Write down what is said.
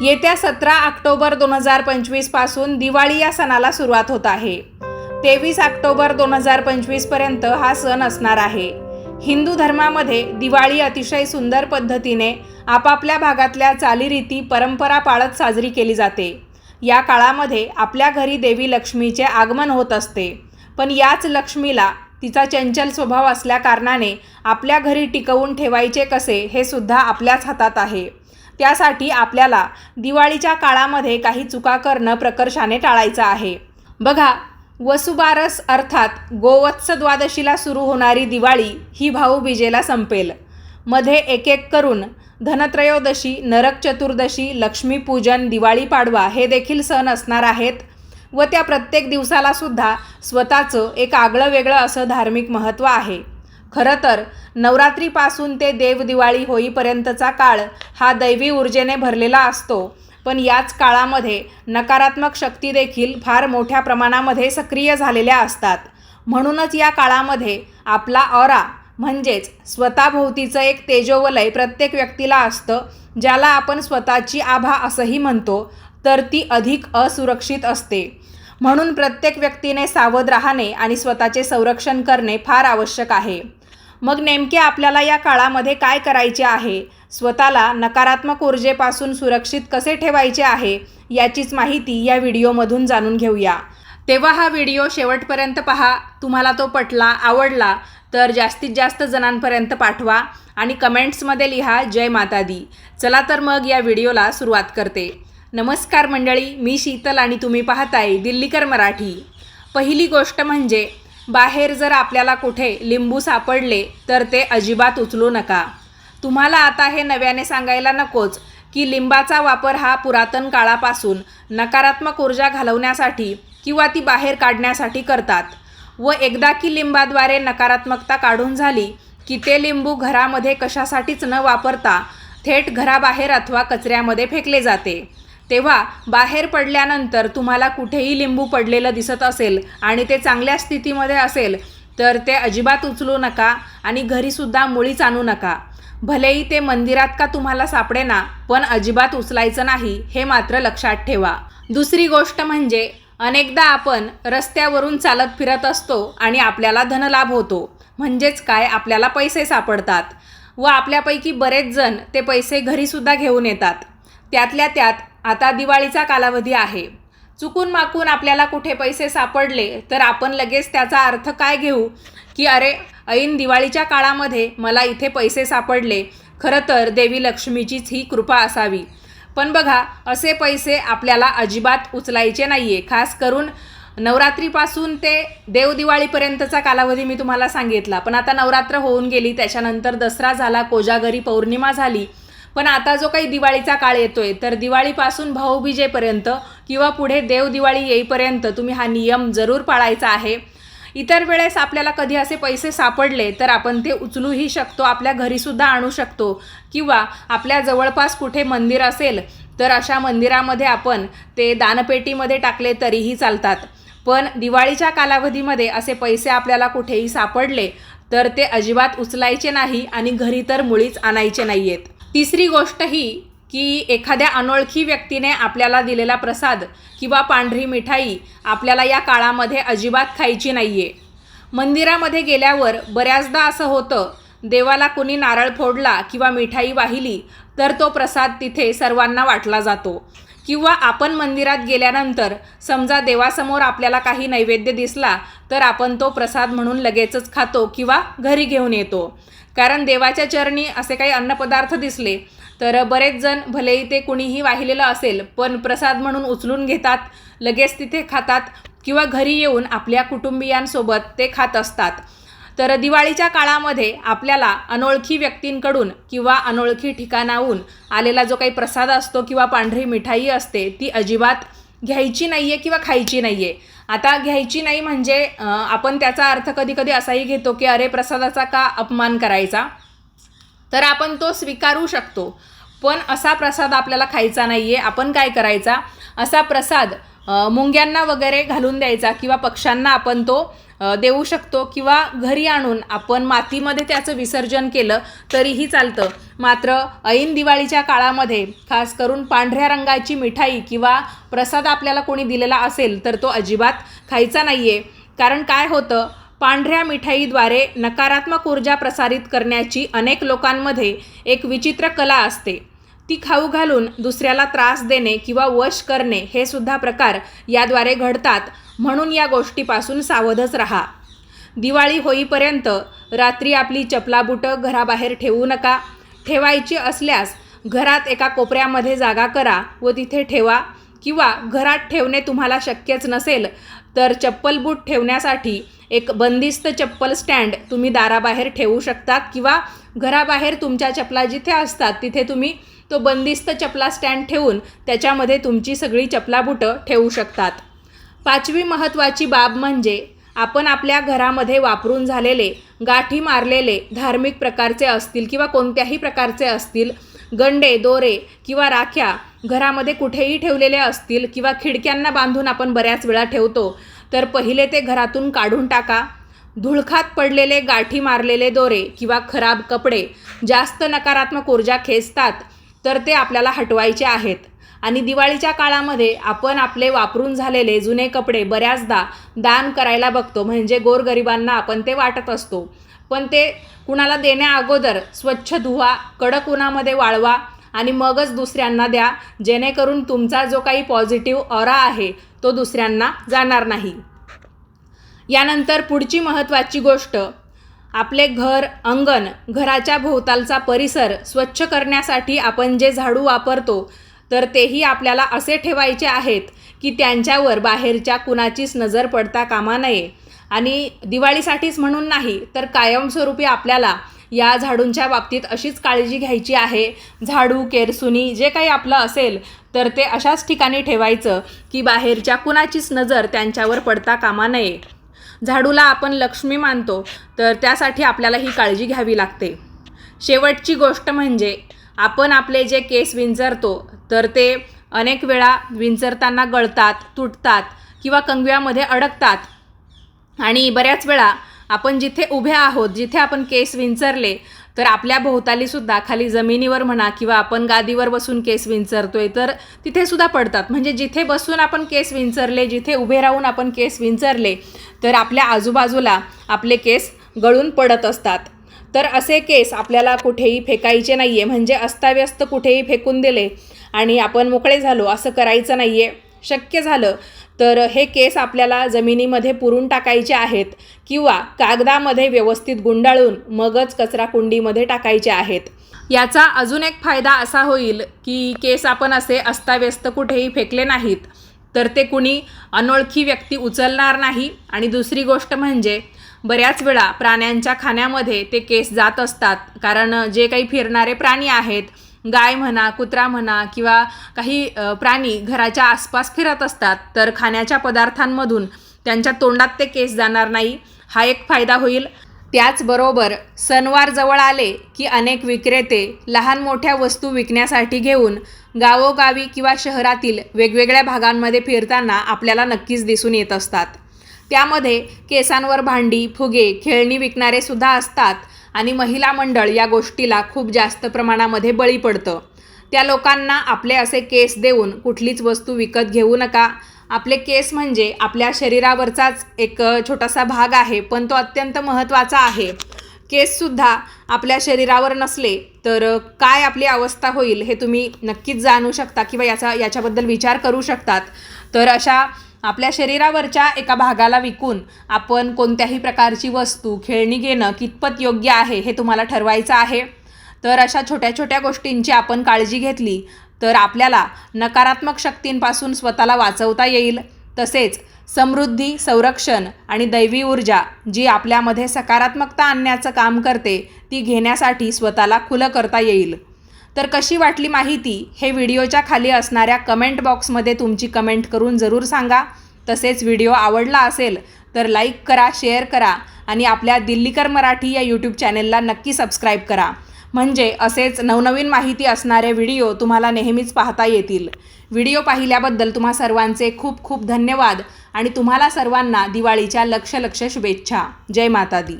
येत्या सतरा ऑक्टोबर दोन हजार पंचवीसपासून दिवाळी या सणाला सुरुवात होत आहे. तेवीस ऑक्टोबर दोन हजार पंचवीसपर्यंत हा सण असणार आहे. हिंदू धर्मामध्ये दिवाळी अतिशय सुंदर पद्धतीने आपापल्या भागातल्या चालीरीती परंपरा पाळत साजरी केली जाते. या काळामध्ये आपल्या घरी देवी लक्ष्मीचे आगमन होत असते. पण याच लक्ष्मीला तिचा चंचल स्वभाव असल्याकारणाने आपल्या घरी टिकवून ठेवायचे कसे हे सुद्धा आपल्याच हातात आहे. त्यासाठी आपल्याला दिवाळीच्या काळामध्ये काही चुका करणं प्रकर्षाने टाळायचं आहे. बघा वसुबारस अर्थात गोवत्स द्वादशीला सुरू होणारी दिवाळी ही भाऊबीजेला संपेल. मध्ये एक एक करून धनत्रयोदशी नरक चतुर्दशी लक्ष्मीपूजन दिवाळी पाडवा हे देखील सण असणार आहेत व त्या प्रत्येक दिवसाला सुद्धा स्वतःचं एक आगळं वेगळं असं धार्मिक महत्त्व आहे. खरं तर नवरात्रीपासून ते देवदिवाळी होईपर्यंतचा काळ हा दैवी ऊर्जेने भरलेला असतो. पण याच काळामध्ये नकारात्मक शक्ती देखील फार मोठ्या प्रमाणामध्ये सक्रिय झालेल्या असतात. म्हणूनच या काळामध्ये आपला ऑरा म्हणजेच स्वतःभोवतीचं एक तेजोवलय प्रत्येक व्यक्तीला असतं ज्याला आपण स्वतःची आभा असंही म्हणतो तर ती अधिक असुरक्षित असते. म्हणून प्रत्येक व्यक्तीने सावध राहणे आणि स्वतःचे संरक्षण करणे फार आवश्यक आहे. मग नेमके आपल्याला या काळामध्ये काय करायचे आहे? स्वतःला नकारात्मक ऊर्जेपासून सुरक्षित कसे ठेवायचे आहे? याचीच माहिती या व्हिडिओमधून जाणून घेऊया. तेव्हा हा व्हिडिओ शेवटपर्यंत पहा. तुम्हाला तो पटला आवडला तर जास्तीत जास्त जणांपर्यंत पाठवा आणि कमेंट्समध्ये लिहा जय माता दी चला तर मग या व्हिडिओला सुरुवात करते. नमस्कार मंडळी मी शीतल आणि तुम्ही पाहताय दिल्लीकर मराठी. पहिली गोष्ट म्हणजे बाहेर जर आपल्याला कुठे लिंबू सापडले तर ते अजिबात उचलू नका. तुम्हाला आता हे नव्याने सांगायला नकोच की लिंबाचा वापर हा पुरातन काळापासून नकारात्मक ऊर्जा घालवण्यासाठी किंवा ती बाहेर काढण्यासाठी करतात. व एकदा की लिंबाद्वारे नकारात्मकता काढून झाली की ते लिंबू घरामध्ये कशासाठीच न वापरता थेट घराबाहेर अथवा कचऱ्यामध्ये फेकले जाते. तेव्हा बाहेर पडल्यानंतर तुम्हाला कुठेही लिंबू पडलेलं दिसत असेल आणि ते चांगल्या स्थितीमध्ये असेल तर ते अजिबात उचलू नका आणि घरीसुद्धा मुळीच आणू नका. भलेही ते मंदिरात का तुम्हाला सापडे ना पण अजिबात उचलायचं नाही हे मात्र लक्षात ठेवा. दुसरी गोष्ट म्हणजे अनेकदा आपण रस्त्यावरून चालत फिरत असतो आणि आपल्याला धनलाभ होतो. म्हणजेच काय? आपल्याला पैसे सापडतात व आपल्यापैकी बरेच जण ते पैसे घरीसुद्धा घेऊन येतात. त्यातल्या त्यात आता दिवाळीचा कालावधी आहे. चुकून माकून आपल्याला कुठे पैसे सापडले तर आपण लगेच त्याचा अर्थ काय घेऊ? की अरे ऐन दिवाळीच्या काळामध्ये मला इथे पैसे सापडले. खरं तर देवी लक्ष्मीचीच ही कृपा असावी. पण बघा असे पैसे आपल्याला अजिबात उचलायचे नाही आहे खास करून नवरात्रीपासून ते देवदिवाळीपर्यंतचा कालावधी मी तुम्हाला सांगितला. पण आता नवरात्र होऊन गेली त्याच्यानंतर दसरा झाला कोजागरी पौर्णिमा झाली. पण आता जो काही दिवाळीचा काळ येतोय तर दिवाळीपासून भाऊबीजेपर्यंत किंवा पुढे देवदिवाळी येईपर्यंत तुम्ही हा नियम जरूर पाळायचा आहे. इतर वेळेस आपल्याला कधी असे पैसे सापडले तर आपण ते उचलूही शकतो आपल्या घरीसुद्धा आणू शकतो. किंवा आपल्या जवळपास कुठे मंदिर असेल तर अशा मंदिरामध्ये आपण ते दानपेटीमध्ये टाकले तरीही चालतात. पण दिवाळीच्या कालावधीमध्ये असे पैसे आपल्याला कुठेही सापडले तर ते अजिबात उचलायचे नाही आणि घरी तर मुळीच आणायचे नाही आहेत तिसरी गोष्ट ही की एखाद्या अनोळखी व्यक्तीने आपल्याला दिलेला प्रसाद किंवा पांढरी मिठाई आपल्याला या काळामध्ये अजिबात खायची नाही आहे मंदिरामध्ये गेल्यावर बऱ्याचदा असं होतं देवाला कुणी नारळ फोडला किंवा मिठाई वाहिली तर तो प्रसाद तिथे सर्वांना वाटला जातो. किंवा आपण मंदिरात गेल्यानंतर समजा देवासमोर आपल्याला काही नैवेद्य दिसला तर आपण तो प्रसाद म्हणून लगेचच खातो किंवा घरी घेऊन येतो. कारण देवाच्या चरणी असे काही अन्नपदार्थ दिसले तर बरेच जण भलेही ते कुणीही वाहिलेलं असेल पण प्रसाद म्हणून उचलून घेतात लगेच तिथे खातात किंवा घरी येऊन आपल्या कुटुंबियांसोबत ते खात असतात. तर दिवाळीच्या काळामध्ये आपल्याला अनोळखी व्यक्तींकडून किंवा अनोळखी ठिकाणाहून आलेला जो काही प्रसाद असतो किंवा पांढरी मिठाई असते ती अजिबात घ्यायची नाही आहे किंवा खायची नाही आहे आता घ्यायची नाही म्हणजे आपण त्याचा अर्थ कधी कधी असाही घेतो की अरे प्रसादाचा का अपमान करायचा? तर आपण तो स्वीकारू शकतो. पण असा प्रसाद आपल्याला खायचा नाही आहे आपण काय करायचा? असा प्रसाद मुंग्यांना वगैरे घालून द्यायचा किंवा पक्ष्यांना आपण तो देऊ शकतो किंवा घरी आणून आपण मातीमध्ये त्याचं विसर्जन केलं तरीही चालतं. मात्र ऐन दिवाळीच्या काळामध्ये खास करून पांढऱ्या रंगाची मिठाई किंवा प्रसाद आपल्याला कोणी दिलेला असेल तर तो अजिबात खायचा नाही आहे कारण काय होतं पांढऱ्या मिठाईद्वारे नकारात्मक ऊर्जा प्रसारित करण्याची अनेक लोकांमध्ये एक विचित्र कला असते. ती खाऊ घालून दुसऱ्याला त्रास देणे किंवा वश करणे हे सुद्धा प्रकार याद्वारे घडतात. म्हणून या गोष्टीपासून सावधच राहा. दिवाळी होईपर्यंत रात्री आपली चपलाबुटं घराबाहेर ठेवू नका. ठेवायची असल्यास घरात एका कोपऱ्यामध्ये जागा करा व तिथे ठेवा. किंवा घरात ठेवणे तुम्हाला शक्यच नसेल तर चप्पल बूट ठेवण्यासाठी एक बंदिस्त चप्पल स्टँड तुम्ही दाराबाहेर ठेवू शकतात किंवा घराबाहेर तुमच्या चपला जिथे असतात तिथे तुम्ही तो बंदिस्त चपला स्टँड ठेवून त्याच्यामध्ये तुमची सगळी चपला बुटं ठेवू शकतात. पाचवी महत्त्वाची बाब म्हणजे आपण आपल्या घरामध्ये वापरून झालेले गाठी मारलेले धार्मिक प्रकारचे असतील किंवा कोणत्याही प्रकारचे असतील गंडे दोरे किंवा राख्या घरामध्ये कुठेही ठेवलेले असतील किंवा खिडक्यांना बांधून आपण बऱ्याच वेळा ठेवतो तर पहिले ते घरातून काढून टाका. धुळखात पडलेले गाठी मारलेले दोरे किंवा खराब कपडे जास्त नकारात्मक ऊर्जा खेचतात तर ते आपल्याला हटवायचे आहेत. आणि दिवाळीच्या काळामध्ये आपण आपले वापरून झालेले जुने कपडे बऱ्याचदा दान करायला बघतो. म्हणजे गोरगरिबांना आपण ते वाटत असतो. पण ते कुणाला देण्या अगोदर स्वच्छ धुवा कडक उन्हामध्ये वाळवा आणि मगच दुसऱ्यांना द्या. जेणेकरून तुमचा जो काही पॉझिटिव्ह ऑरा आहे तो दुसऱ्यांना जाणार नाही. यानंतर पुढची महत्त्वाची गोष्ट आपले घर अंगण घराच्या भोवतालचा परिसर स्वच्छ करण्यासाठी आपण जे झाडू वापरतो तर तेही आपल्याला असे ठेवायचे आहेत की त्यांच्यावर बाहेरच्या कुणाचीच नजर पडता कामा नये. आणि दिवाळीसाठीच म्हणून नाही तर कायमस्वरूपी आपल्याला या झाडूंच्या बाबतीत अशीच काळजी घ्यायची आहे. झाडू केरसुनी जे काही आपलं असेल तर ते अशाच ठिकाणी ठेवायचं की बाहेरच्या कुणाचीच नजर त्यांच्यावर पडता कामा नये. झाडूला आपण लक्ष्मी मानतो तर त्यासाठी आपल्याला ही काळजी घ्यावी लागते. शेवटची गोष्ट म्हणजे आपण आपले जे केस विंचरतो तर ते अनेक वेळा विंचरताना गळतात तुटतात किंवा कंगव्यामध्ये अडकतात. आणि बऱ्याच वेळा आपण जिथे उभे आहोत जिथे आपण केस विंचरले तर आपल्या भोवतालीसुद्धा खाली जमिनीवर म्हणा किंवा आपण गादीवर बसून केस विंचरतोय तर तिथेसुद्धा पडतात. म्हणजे जिथे बसून आपण केस विंचरले जिथे उभे राहून आपण केस विंचरले तर आपल्या आजूबाजूला आपले केस गळून पडत असतात. तर असे केस आपल्याला कुठेही फेकायचे नाही आहे म्हणजे अस्ताव्यस्त कुठेही फेकून दिले आणि आपण मोकळे झालो असं करायचं नाही आहे शक्य झालं तर हे केस आपल्याला जमिनीमध्ये पुरून टाकायचे आहेत किंवा कागदामध्ये व्यवस्थित गुंडाळून मगच कचरा कुंडीमध्ये टाकायचे आहेत. याचा अजून एक फायदा असा होईल की केस आपण असे अस्ताव्यस्त कुठेही फेकले नाहीत. तर ते कुणी अनोळखी व्यक्ती उचलणार नाही. आणि दुसरी गोष्ट म्हणजे बऱ्याच वेळा प्राण्यांच्या खाण्यामध्ये ते केस जात असतात. कारण जे काही फिरणारे प्राणी आहेत गाय म्हणा कुत्रा म्हणा किंवा काही प्राणी घराच्या आसपास फिरत असतात तर खाण्याच्या पदार्थांमधून त्यांच्या तोंडात ते केस जाणार नाही. हा एक फायदा होईल. त्याचबरोबर सणवार जवळ आले की अनेक विक्रेते लहान मोठ्या वस्तू विकण्यासाठी घेऊन गावोगावी किंवा शहरातील वेगवेगळ्या भागांमध्ये फिरताना आपल्याला नक्कीच दिसून येत असतात. त्यामध्ये केसांवर भांडी फुगे खेळणी विकणारे सुद्धा असतात आणि महिला मंडळ या गोष्टीला खूप जास्त प्रमाणामध्ये बळी पडतं. त्या लोकांना आपले असे केस देऊन कुठलीच वस्तू विकत घेऊ नका. आपले केस म्हणजे आपल्या शरीरावरचाच एक छोटासा भाग आहे पण तो अत्यंत महत्त्वाचा आहे. केससुद्धा आपल्या शरीरावर नसले तर काय आपली अवस्था होईल हे तुम्ही नक्कीच जाणू शकता किंवा याचा याच्याबद्दल विचार करू शकतात. तर अशा आपल्या शरीरावरच्या एका भागाला विकून आपण कोणत्याही प्रकारची वस्तू खेळणी घेणं कितपत योग्य आहे हे तुम्हाला ठरवायचं आहे. तर अशा छोट्या छोट्या गोष्टींची आपण काळजी घेतली तर आपल्याला नकारात्मक शक्तींपासून स्वतःला वाचवता येईल. तसेच समृद्धी संरक्षण आणि दैवी ऊर्जा जी आपल्यामध्ये सकारात्मकता आणण्याचं काम करते ती घेण्यासाठी स्वतःला खुलं करता येईल. तर कशी वाटली माहिती हे व्हिडिओच्या खाली असणाऱ्या कमेंट बॉक्समध्ये तुमची कमेंट करून जरूर सांगा. तसेच व्हिडिओ आवडला असेल तर लाईक करा शेअर करा आणि आपल्या दिल्लीकर मराठी या यूट्यूब चॅनेलला नक्की सबस्क्राईब करा. म्हणजे असेच नवनवीन माहिती असणारे व्हिडिओ तुम्हाला नेहमीच पाहता येतील. व्हिडिओ पाहिल्याबद्दल तुम्हा सर्वांचे खूप खूप धन्यवाद आणि तुम्हाला सर्वांना दिवाळीच्या लक्ष लक्ष शुभेच्छा. जय माता दी